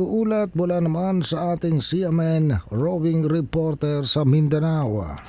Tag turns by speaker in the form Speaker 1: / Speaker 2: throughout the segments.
Speaker 1: At mula naman sa ating CMN roving reporter sa Mindanao.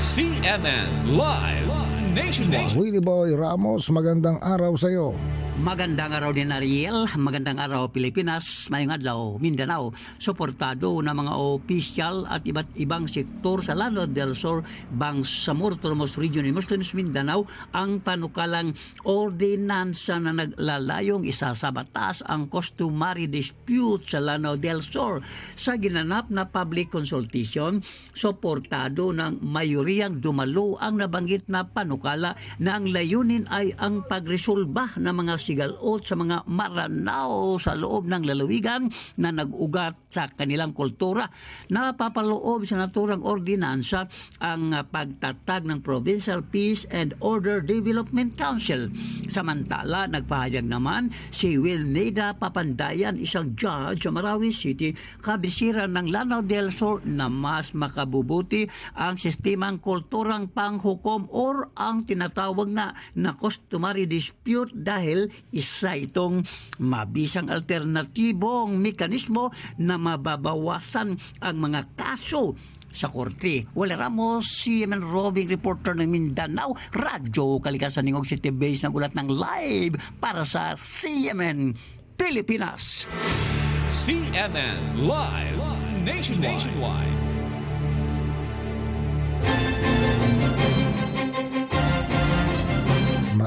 Speaker 2: CNN Live Nationwide.
Speaker 1: Willie Boy Ramos, magandang araw sa iyo.
Speaker 3: Magandang araw din Ariel, magandang araw Pilipinas, mayong adlaw Mindanao. Suportado ng mga opisyal at iba't ibang sektor sa Lano del Sur, Bangsamoro, Tormos Region in Muslims Mindanao ang panukalang ordinansa na naglalayong isa sa batas ang customary dispute sa Lano del Sur. Sa ginanap na public consultation, suportado ng mayoriyang dumalo ang nabanggit na panukala na ang layunin ay ang pagresolba ng mga sigalot sa mga maranao sa loob ng lalawigan na nag-ugat sa kanilang kultura. Napapaloob sa naturang ordinansa ang pagtatag ng Provincial Peace and Order Development Council. Samantala, nagpahayag naman si Will Neda Papandayan, isang judge sa Marawi City, kabisira ng Lanao del Sur na mas makabubuti ang sistemang kulturang panghukom or ang tinatawag na na customary dispute dahil isa itong mabisang alternatibong mekanismo na mababawasan ang mga kaso sa korte. Wala Ramos, CMN Roving Reporter ng Mindanao, Radyo Kalikasan ng City Base ng ulat ng live para sa CMN Pilipinas.
Speaker 2: CNN Live Nationwide. Nationwide.